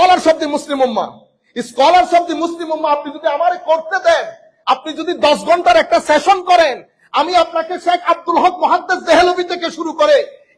স্কলারস of the Muslim Umma. স্কলারস of the মুসলিম উম্মা, আপনি যদি আমারে করতে দেন, আপনি যদি দশ ঘণ্টার একটা সেশন করেন, আমি আপনাকে শেখ আব্দুল হক মহাদ্দেস দেহলবি থেকে শুরু করে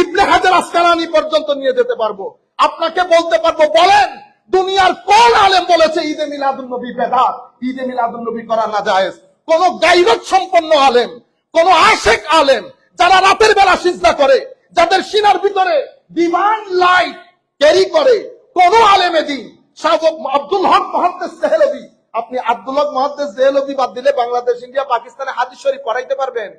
ইবনে হাজার আসকালানি পর্যন্ত নিয়ে যেতে পারব। আপনাকে বলতে পারব, বলেন, দুনিয়ার কোন আলেম বলেছে, ঈদে মিলাদুল নবী বেদাত, ঈদে মিলাদুল নবী করা না জায়েজ। কোন গাইরত সম্পন্ন আলেম, কোন আশেক আলেম, যারা রাতের বেলা সিজদা করে, যাদের সিনার ভিতরে ডিভাইন লাইট ক্যারি করে কোন আলেমে দিন। শাহ আব্দুল হক মহাদ্দেস দেহলবি আপনি আব্দুল হক মহাদ্দেস দেহলবি বাদ দিলে বাংলাদেশ, ইন্ডিয়া, পাকিস্তানে হাদিস শরীফ পড়াইতে পারবেন।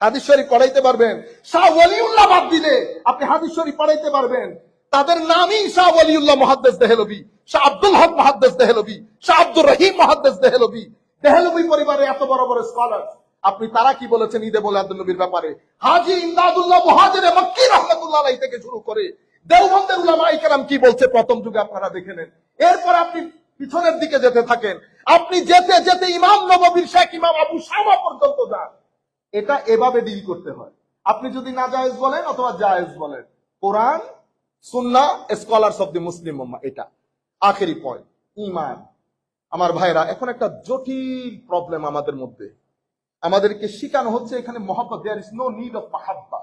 হাদিস শরীফ পড়াইতে পারবেন। শাহ ওয়ালিউল্লাহ বাদ দিলে আপনি হাদিস শরীফ পড়াইতে পারবেন। তাদের নামই শাহ ওয়ালিউল্লাহ মহাদ্দেস দেহলবি শাহ আব্দুল হক মহাদ্দেস দেহলবি শাহ আব্দুর রহিম মহাদ্দেস দেহলবি দেহলবি পরিবারে এত বড় বড় স্কলার আপনি তারা কি বলেছেন? ঈদে বলে আব্দুল নবীর ব্যাপারে। হাজি ইমদাদুল্লাহ মুহাজিরে মক্কি রহমতুল্লাহ থেকে শুরু করে দেওবন্দের উলামা ইকরাম কি বলছে? প্রথম যুগে আপনারা দেখে নেন। এরপর আপনি পিছনের দিকে যেতে থাকেন। আপনি যেতে যেতে ইমাম নববীর শেখ ইমাম আবু শামা পর্যন্ত যান। এটা এভাবে ডিল করতে হয়। আপনি যদি না জায়েজ বলেন অথবা জায়েজ বলেন। কোরআন সুন্না স্কলারস অফ দি মুসলিম এটা। আখেরি পয়েন্ট ইমান। আমার ভাইরা, এখন একটা জটিল প্রবলেম আমাদের মধ্যে। আমাদেরকে শিখানো হচ্ছে এখানে মহাব্বত there is no need of মাহাব্বা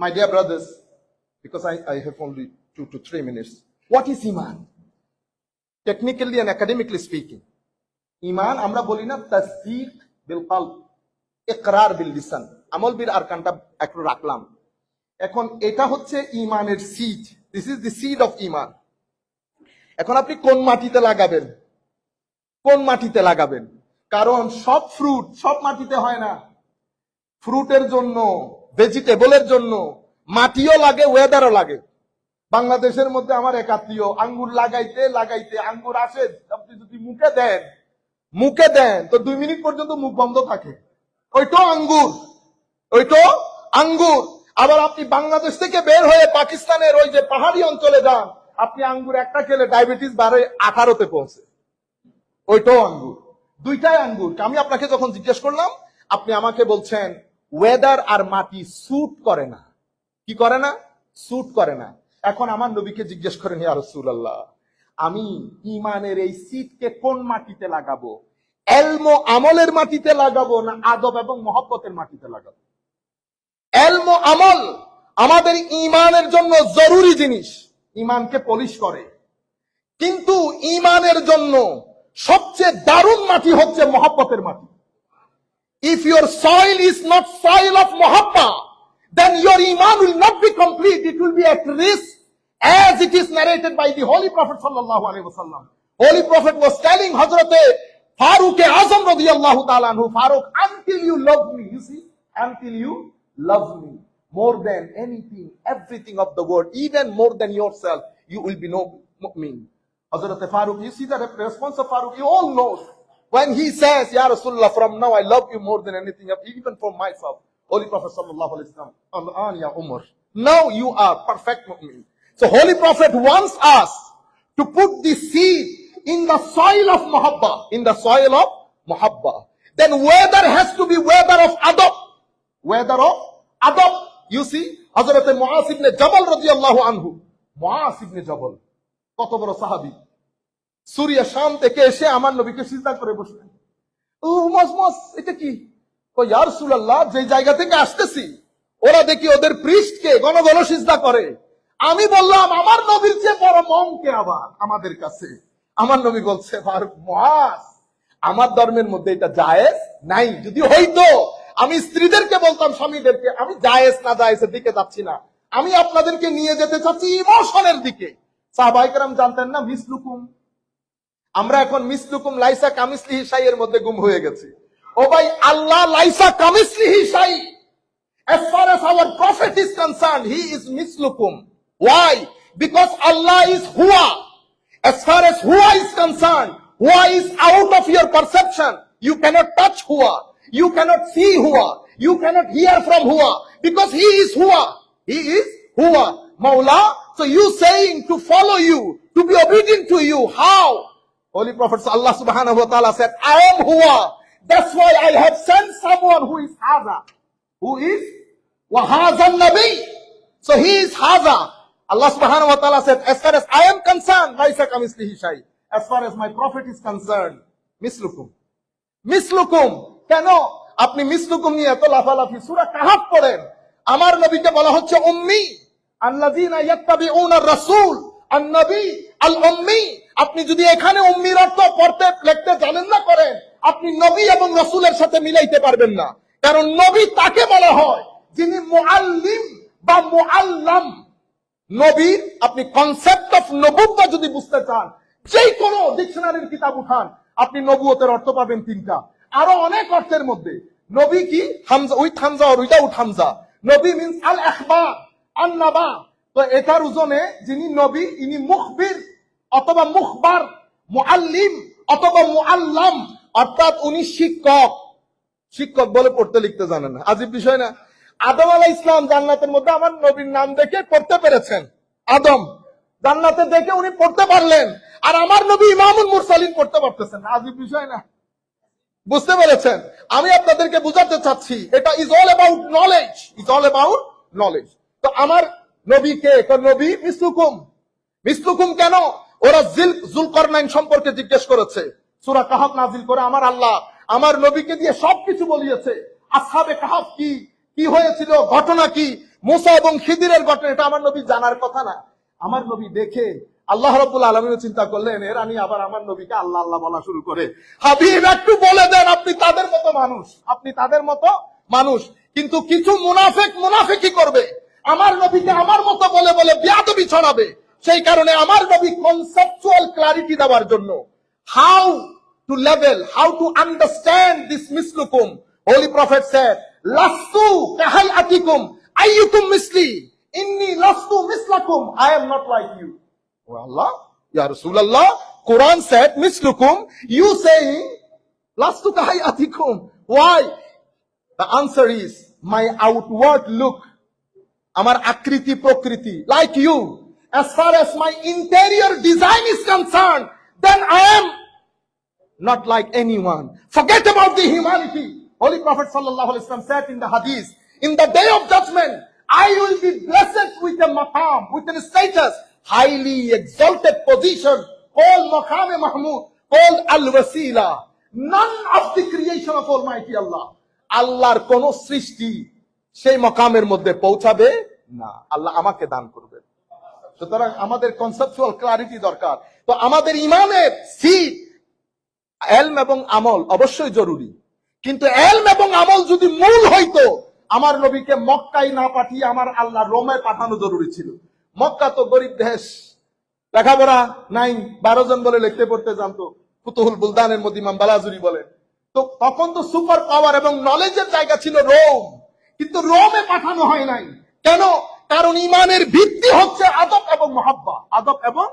my dear brothers because I I have only two two three minutes what is Iman technically and academically speaking ইমান আমরা বলি না তাসদিক বিল কলব ইকরার বিল লিসান আমল বিল আরকানটা একটু রাখলাম এখন এটা হচ্ছে ইমানের seed this is the seed of ইমান এখন আপনি কোন মাটিতে লাগাবেন কোন মাটিতে লাগাবেন কারণ সব ফ্রুট সব মাটিতে হয় না ফ্রুটের জন্য ভেজিটেবলের জন্য মাটিও লাগে ওয়েদারও লাগে। বাংলাদেশের মধ্যে আমার এক আত্মীয় আঙ্গুর লাগাইতে লাগাইতে আঙ্গুর আসে, আপনি যদি মুখে দেন মুখে দেন, তো দুই মিনিট পর্যন্ত মুখ বন্ধ থাকে। ওইটো আঙ্গুর ওইটো আঙ্গুর। আবার আপনি বাংলাদেশ থেকে বের হয়ে পাকিস্তানের ওই যে পাহাড়ি অঞ্চলে যান, আপনি আঙ্গুর একটা খেলে ডায়াবেটিস বাড়ে আঠারোতে পৌঁছে। ওইটাও আঙ্গুর, দুইটাই আঙ্গুর। আমি আপনাকে যখন জিজ্ঞেস করলাম, আপনি আমাকে বলছেন ওয়েদার আর মাটি স্যুট করে না। কি করে না? স্যুট করে না। এখন আমার নবীকে জিজ্ঞেস করেন রাসূলুল্লাহ আমি ইমানের এই সিটকে কোন মাটিতে লাগাবো? এলমো আমলের মাটিতে লাগাবো না আদব এবং মহব্বতের মাটিতে লাগাবো? এলমো আমল আমাদের ইমানের জন্য জরুরি জিনিস। ইমানকে পলিশ করে। কিন্তু ইমানের জন্য সবচেয়ে দারুণ মাটি হচ্ছে মহব্বতের মাটি। If your soil is not soil of muhabba, then your iman will not be complete. It will be at risk as it is narrated by the Holy Prophet sallallahu alaihi wasallam. Holy Prophet was telling Hazrat Farooq Azam radiyallahu ta'ala anhu, Farooq, until you love me, you see, until you love me more than anything, everything of the world, even more than yourself, you will be no mu'min. Hazrat Farooq, you see the response of Farooq, you all know. When he says, Ya Rasulullah, from now I love you more than anything, even from myself. Holy Prophet sallallahu alaihi wasallam, ya Umar. Now you are perfect mu'min. So Holy Prophet wants us to put the seed in the soil of muhabba, in the soil of muhabba. Then weather has to be weather of adab. Weather of adab. You see, Hazrat Mu'as ibn Jabal radiyallahu anhu. Mu'as ibn Jabal. কত বড় সাহাবি সুরিয়া শাম থেকে এসে আমার নবীকে সিজদা করে বসলেন ও এটা কি যে জায়গা থেকে আসতেছি, ওরা দেখি ওদের পৃষ্ঠকে গণ গণ সিজদা করে। আমি বললাম, আমার নবীর চেয়ে বড় মম কে আবার? আমাদের কাছে। আমার নবী বলছে, আমার ধর্মের মধ্যে এটা জায়েজ নাই। যদি হইতো, আমি স্ত্রীদেরকে বলতাম, স্বামীদেরকে, আমি জায়েজ না জায়েজের দিকে যাচ্ছি না। আমি আপনাদেরকে নিয়ে যেতে চাচ্ছি ইমোশনের দিকে। সাহবাইকার জানতেন না, মিসলুকুম। আমরা এখন মিসলুকুম, লাইসা কামিসলি হিসাই এর মধ্যে গুম হয়ে গেছি। ও ভাই আল্লাহ লাইসা কামিসলি হিসাই As far as our prophet is concerned, he is mislukum. Why? Because Allah is Huwa. As far as Huwa is concerned, Huwa is out of your perception. You cannot touch Huwa. You cannot see Huwa. You cannot hear from Huwa. Because he is Huwa. He is Huwa. Maula, so you saying to follow you, to be obedient to you, how? Holy Prophet Allah subhanahu wa ta'ala said, I am Huwa. That's why I have sent someone who is Haza. Who is? Wahazan Nabi. So he is Haza. Allah subhanahu wa ta'ala said, as far as I am concerned, laisa kamislihi shay. As far as my prophet is concerned, mislukum. মিসলুকুম কেন আপনি মিসলুকুম নিয়ে এত লাফালাফি সুরা কাহাব পড়েন আমার নবীকে বলা হচ্ছে উম্মি আল্লাযীনা ইয়াত্তাবিউনা রাসূল আন-নবী আল উম্মি আপনি যদি এখানে উম্মির অর্থ পড়তে লিখতে জানেন না করেন আপনি নবী এবং রাসূলের সাথে মিলাইতে পারবেন না। কারণ নবী তাকে বলা হয় যিনি মুআল্লিম বা মুআল্লাম। নবীর আপনি কনসেপ্ট অফ নবুব্বা যদি বুঝতে চান যেই কোন ডিকশনারির কিতাব উঠান, আপনি নবুয়তের অর্থ পাবেন তিনটা। আরও অনেক অর্থের মধ্যে। নবী কি? হামজা, উইথ হামজা আর উইদাউট হামজা। নবী মিনস আল আখবার আন নাবা তো এটার ওজনে যিনি নবী, ইনি মুখবির অথবা মুখবার, মুআল্লিম অথবা মুআল্লাম। অর্থাৎ উনি শিক্ষক। শিক্ষক বলে পড়তে লিখতে জানেন না। আজীব বিষয় না? আদম আলাহ ইসলাম জান্নাতের মধ্যে আমার নবীর নাম দেখে পড়তে পেরেছেন। আদম, জান্নাতে দেখে উনি পড়তে পারলেন। আর আমার নবী ইমামুল মুরসালিন পড়তে পারতেছেন আজীব বিষয় না? বুঝতে পেরেছেন? আমি আপনাদেরকে বুঝাতে চাচ্ছি, এটা is all about knowledge is all about knowledge তো আমার নবীকে নবী? মিসলুকুম। মিসলুকুম কেন? ওরা জিল জুলকরনাইন সম্পর্কে জিজ্ঞেস করেছে। সূরা কাহাফ নাজিল করে আমার আল্লাহ, আমার নবীকে দিয়ে সবকিছু বলিয়েছে। আসহাবে কাহাফ কি? কি হয়েছিল? ঘটনা কি? মুসা এবং খিদিরের ঘটনা, এটা আমার নবী জানার কথা না। আমার নবী দেখে আল্লাহ রব্বুল আলমিনও চিন্তা করলেন, এর আমি আবার আমার নবীকে আল্লাহ আল্লাহ বলা শুরু করে। হাবিব, একটু বলে দেন, আপনি তাদের মতো মানুষ। আপনি তাদের মতো মানুষ। কিন্তু কিছু মুনাফেক মুনাফেকি করবে। আমার নবীকে আমার মতো বলে বলে বিয়াদবি ছড়াবে। সেই কারণে আমার নবী কনসেপচুয়াল ক্লারিটি দেওয়ার জন্য। How To level how to understand this মিসলুকুম holy prophet sir লাস্তু কাহাই আতিকুম আইয়ুকুম মিসলি ইন্নি লাস্তু মিসলাকুম I am not like you Oh Allah, Ya Rasulullah, Quran said, Mislukum, you saying, Lastu kahayatikum. Why? The answer is, my outward look, আমার আকৃতি প্রকৃতি like you as far as my interior design is concerned then I am not like anyone forget about the humanity holy prophet wasallam said in the hadith in the day of judgment I will be blessed with a maqam with a status highly exalted position called maqam mahmud called al-wasila none of the creation of almighty Allah আল্লাহর কোন সৃষ্টি সেই মকামের মধ্যে পৌঁছাবে না আল্লাহ আমাকে দান করবে সুতরাং আমাদের কনসেপচুয়াল ক্লারিটি দরকার তো আমাদের ইমানের সিট এলম এবং আমল অবশ্যই জরুরি। কিন্তু এলম এবং আমল যদি মূল হইতো, আমার নবীকে মক্কায় না পাঠিয়ে আমার আল্লাহ রোমে পাঠানো জরুরি ছিল। মক্কা তো গরিব দেশ। লেখাপড়া নাই, বারো জন বলে লিখতে পড়তে জানতো। ফুতুহুল বুলদানের মধ্যে ইমাম বালাজুরি বলেন তো তখন তো সুপার পাওয়ার এবং নলেজের জায়গা ছিল রোম। কিন্তু রোমে পাঠানো হয় নাই। কেন? কারণ ইমানের ভিত্তি হচ্ছে আদব এবং মহাব্বা। আদব এবং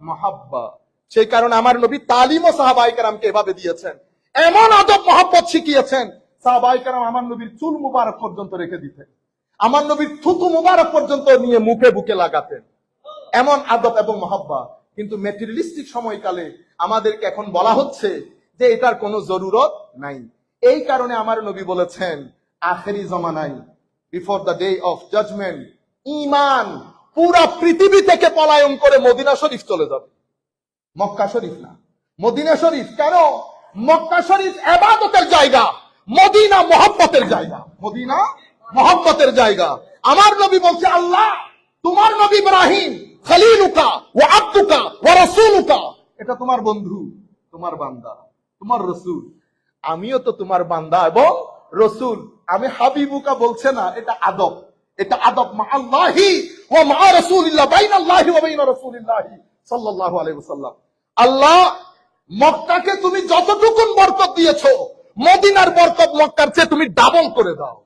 মহাব্বা। সেই কারণে আমার নবী তালিম ও সাহাবাইকারামকে এভাবে দিয়েছেন। এমন আদব মহাব্বত শিখিয়েছেন সাহাবাইকারাম আমার নবীর চুল মুবারক পর্যন্ত রেখে দিতেন। আমার নবীর থুতু মুবারক পর্যন্ত নিয়ে মুখে বুকে লাগাতেন। এমন আদব এবং মহাব্বা কিন্তু মেটেরিয়ালিস্টিক সময়কালে আমাদেরকে এখন বলা হচ্ছে যে এটার কোনো জরুরত নাই। এই কারণে আমার নবী বলেছেন, আখেরি জমানাই before the day of judgement ইমান পুরা পৃথিবী থেকে পলায়ন করে মদিনা শরীফ চলে যাবে। মক্কা শরীফ না। মদিনা শরীফ, কেন? মক্কা শরীফ এবাদতের জায়গা, মদিনা মোহাম্মতের জায়গা। মদিনা মহব্বতের জায়গা। আমার নবী বলছে, আল্লাহ, তোমার নবী ইব্রাহিম খলিলুকা ও আব্দুকা ও রসুলুকা। এটা তোমার বন্ধু, তোমার বান্দা, তোমার রসুল। আমিও তো তোমার বান্দা এবং রসুল। আমি হাবিবুকা বলছে না, এটা আদব। এটা আদব মা আল্লাহি ও মা রসুলিল্লাহ বাইন আল্লাহি ও বাইন রসুলিল্লাহি। আলাইহি আল্লাহ, মক্কাকে তুমি বরকত দিয়েছ, মদিনার বরকত মক্কার চেয়ে তুমি ডাবল করে দাও।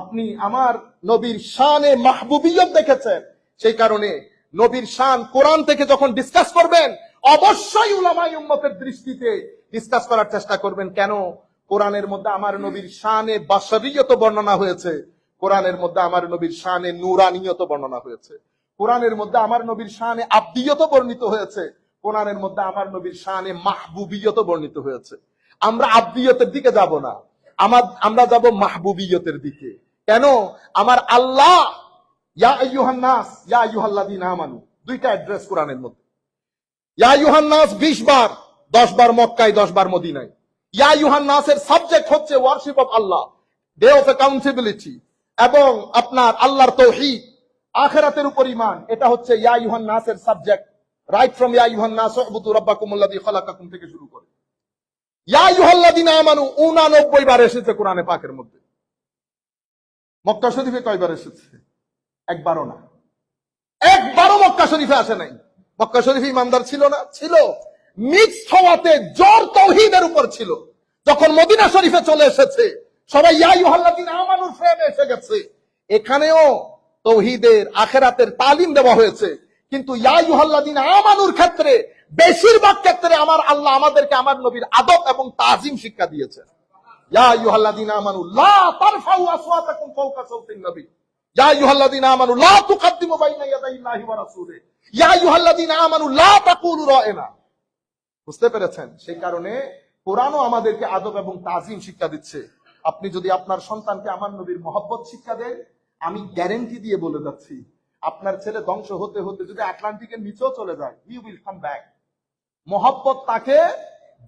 আপনি আমার নবীর শানে মাহবুবিয়ত দেখেছেন, সেই কারণে নবীর শান কোরআন থেকে যখন ডিসকাস করবেন, অবশ্যই উলামাই উম্মতের দৃষ্টিতে ডিসকাস করার চেষ্টা করবেন, কেন কোরআনের মধ্যে আমার নবীর শানে বাসরিয়ত বর্ণনা হয়েছে, কোরআনের মধ্যে আমার নবীর শানে নুরানিয়ত বর্ণনা হয়েছে। কোরআনের মধ্যে আমার নবীর শানে আব্দিয়ত বর্ণিত হয়েছে, কোরআনের মধ্যে আমার নবীর শানে মাহবুবিয়ত বর্ণিত হয়েছে। আমরা আব্দিয়তের দিকে যাব না, আমার, আমরা যাব মাহবুবিয়তের দিকে। কেন? আমার আল্লাহ দুইটা মধ্যে। ইয়া আইয়ুহান নাস 20 বার 10 বার মক্কায় 10 বার মদিনায়। ইয়া আইয়ুহান নাসের সাবজেক্ট হচ্ছে ওয়ার্শিপ আল্লাহ অফ এবং আপনার আল্লাহর তৌহিদ। আখেরাতের উপর ঈমান, এটা হচ্ছে ইয়া নাসের সাবজেক্ট রাইট ফ্রম ইয়া আইয়ুহান নাস রাব্বাকুমুল্লাযী খালাকাকুম থেকে শুরু করে। ইয়া আমানু 89 বার এসেছে কোরআনে পাকের মধ্যে। মক্কা শরীফে কয়বার এসেছে? একবারও না। একবারও মক্কা শরীফে আসে নাই। মক্কা শরীফে ইমানদার ছিল না? ছিল। মিক্সড হওয়াতে জোর তৌহিদের উপর ছিল। যখন মদিনা শরীফে চলে এসেছে, সবাই ইয়াই হল্লাদিন আমানুর ফ্রেমে এসে গেছে। এখানেও তৌহিদের আখেরাতের তালিম দেওয়া হয়েছে। কিন্তু আমানুর ক্ষেত্রে, বেশিরভাগ ক্ষেত্রে আমার আল্লাহ আমাদেরকে আমার নবীর আদব এবং তাজিম শিক্ষা দিয়েছে বুঝতে পেরেছেন? সেই কারণে কোরআনও আমাদেরকে আদব এবং তাজিম শিক্ষা দিচ্ছে। আপনি যদি আপনার সন্তানকে আমার নবীর মহব্বত শিক্ষা দেন আমি গ্যারেন্টি দিয়ে বলে যাচ্ছি, আপনার ছেলে ধ্বংস হতে হতে যদি আটলান্টিকের নিচেও চলে যায় হি উইল কাম ব্যাক মহব্বত তাকে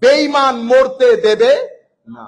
বেইমান মরতে দেবে না।